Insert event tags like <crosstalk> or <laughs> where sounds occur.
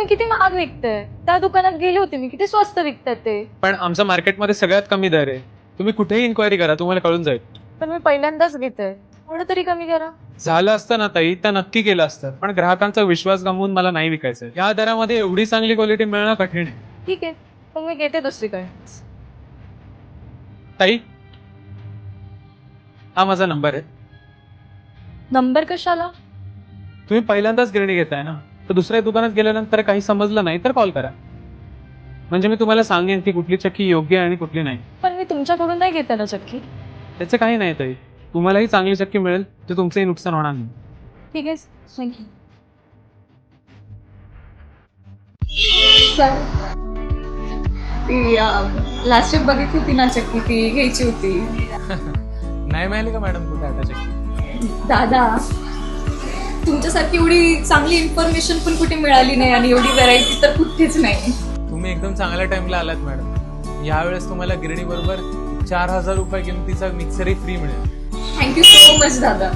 तुम्ही किती महाग विकताय? त्या दुकानात गेले होते मी किती स्वस्त विकतात ते. पण आमचा मार्केटमध्ये सगळ्यात कमी दर आहे. तुम्ही कुठेही इन्क्वायरी करा तुम्हाला कळून जाईल. पण मी पहिल्यांदाच घेते थोडं तरी कमी करा. झालं असतं ना ताई तर नक्की केलं असतं. पण ग्राहकांचा विश्वास गमावून मला नाही विकायचं या दरामध्ये एवढी चांगली क्वालिटी मिळणं कठीण आहे. ठीक आहे मग मी घेते दुसरीकडे. ताई हा माझा नंबर आहे. नंबर कशाला? तुम्ही पहिल्यांदाच गिरणी घेताय ना? तर दुसऱ्या दुकानात गेल्यानंतर काही समजलं नाही तर कॉल करा. म्हणजे मी तुम्हाला सांगेन की कुठली चक्की योग्य आहे आणि कुठली नाही. पण मी तुमच्याकडून नाही घेते ना चक्की. त्याचं काही नाही ताई. तुम्हालाही चांगली चक्की मिळेल तर तुमचंही नुकसान होणार नाही. ठीक आहे थँक्यू ती लास्ट वीक बघितली होती ना चक्की ती घ्यायची होती. <laughs> नाही मिळाली का मॅडम कुठे आता चक्की? दादा तुमच्यासारखी एवढी चांगली इन्फॉर्मेशन पण कुठे मिळाली नाही आणि एवढी व्हरायटी तर कुठेच नाही. तुम्ही एकदम चांगल्या टाइमला आलात मॅडम यावेळेस तुम्हाला गिरणी बरोबर चार हजार रुपये किमतीचा मिक्सरही फ्री मिळेल. थँक्यू सो मच दादा.